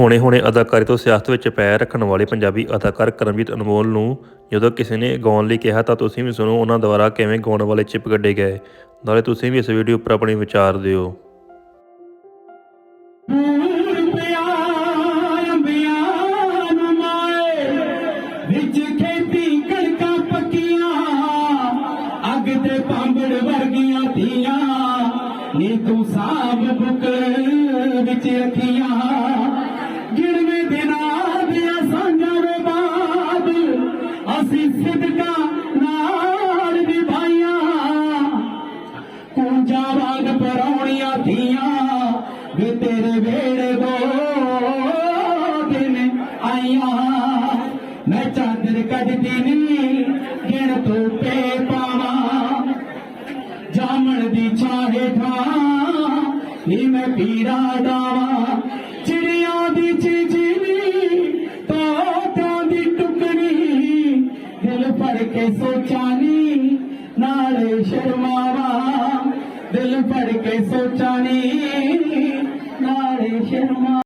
ਹੁਣੇ-ਹੁਣੇ ਅਦਾਕਾਰੀ ਤੋਂ ਸਿਆਸਤ ਵਿੱਚ ਪੈਰ ਰੱਖਣ ਵਾਲੇ ਪੰਜਾਬੀ ਅਦਾਕਾਰ ਕਰਮਜੀਤ ਅਨਮੋਲ ਨੂੰ ਜਦੋਂ ਕਿਸੇ ਨੇ ਗਾਉਣ ਲਈ ਕਿਹਾ ਤਾਂ ਤੁਸੀਂ ਵੀ ਸੁਣੋ ਉਹਨਾਂ ਦੁਆਰਾ ਕਿਵੇਂ ਗਾਉਣ ਵਾਲੇ ਚਿਪ ਗੱਡੇ ਗਏ। ਨਾਲੇ ਤੁਸੀਂ ਵੀ ਇਸ ਵੀਡੀਓ ਉੱਪਰ ਆਪਣੇ ਵਿਚਾਰ ਦਿਓ। ਨੀ ਤੂੰ ਸਾਬ ਬੁਕ ਵਿੱਚ ਅੱਖੀਆਂ ਅਸੀਂ ਸਿਦਕਾ ਨਾਲ ਨਿਭਾਈਆਂ ਕੁੰਜਾ ਵਾਂਗ ਪਰੌਣੀਆਂ ਥੀਆਂ ਵੇ ਤੇਰੇ ਵੇੜੇ ਦੋ ਦਿਨ ਆਈਆਂ। ਮੈਂ ਚਾਦਰ ਕੱਢਦੀ ਨੀ, ਗਿਣ ਤੂੰ ਪੇ ਪਾਵਾਂ। ਜਾਮਣ ਦੀ ਛਾਹੇ ਠਾਂ ਨੀ ਮੈਂ ਪੀਰਾ ਡਾਵਾਂ। ਭਰ ਕੇ ਸੋਚਾਨੀ ਨਾਲੇ ਸ਼ਰਮਾਵਾ। ਦਿਲ ਭਰ ਕੇ ਸੋਚਾਨੀ ਨਾਲੇ